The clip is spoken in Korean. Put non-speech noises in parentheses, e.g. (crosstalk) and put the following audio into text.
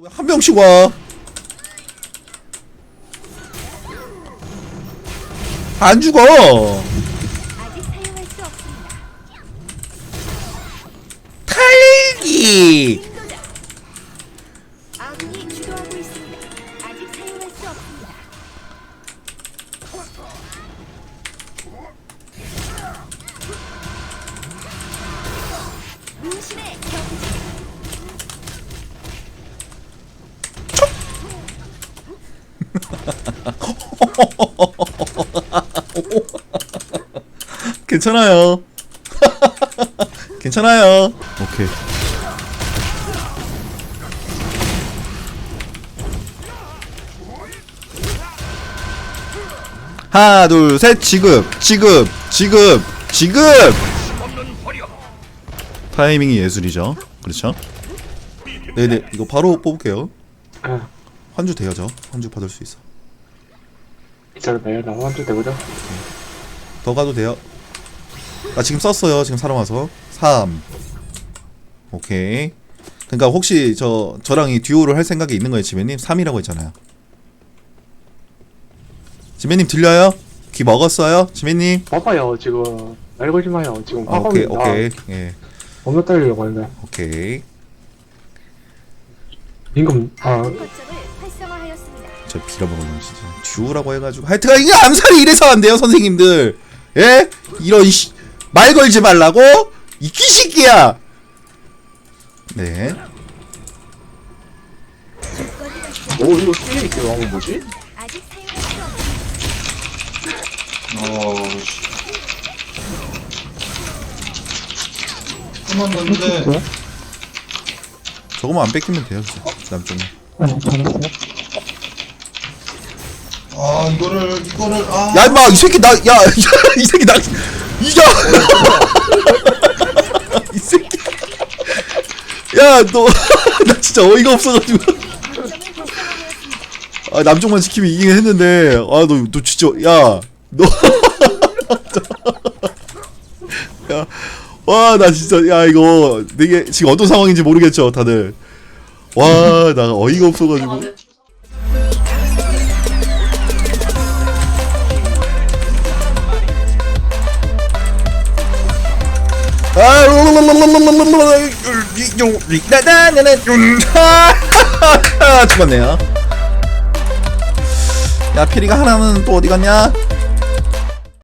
왜한 명씩 와? 안 죽어. 탈기. (laughs) 괜찮아요. (laughs) 괜찮아요. 오케이. 하나, 둘, 셋, 지금, 지금, 지금, 지금. 타이밍이 예술이죠. 그렇죠? 네네, 이거 바로 뽑을게요. 응. 환주 저. 환주 받을 수 있어. 기다려봐요. 나 한줄 되거든. 더 가도 돼요. 나 지금 썼어요. 지금 사람 와서 3. 오케이. 그러니까 혹시 저 저랑 이 듀오를 할 생각이 있는 거예요, 지메님? 3이라고 했잖아요. 지메님 들려요? 귀 먹었어요, 지메님? 봐봐요. 지금 말 걸지 마요. 지금 아, 오케이, 화가 오케이, 예, 겁나 떨리려고 하는데. 오케이. 임금 아 저 빌어먹으면 진짜 듀오라고 해가지고 하여튼 이게 암살이 이래서 안 돼요, 선생님들. 예? 이런 씨, 말 걸지 말라고 이 귀식이야. 네. 오 이거 수익 있게 나온 거 뭐지? 어, 씨. 한번 던데 저거만 안 뺏기면 돼요, 진짜. 남쪽은. 아 이거를 이거를 아. 야 임마 이 새끼 나 야 (laughs) 이 새끼 나 이자 (laughs) 이 새끼. 야너 (laughs) 나 진짜 어이가 없어가지고. 아 남쪽만 지키면 이기긴 했는데 아너너 진짜 야너야와 나 진짜 야 이거 되게 지금 어떤 상황인지 모르겠죠 다들. 와 나 어이가 없어가지고 죽었네요 야 피리가 하나는 또 어디 갔냐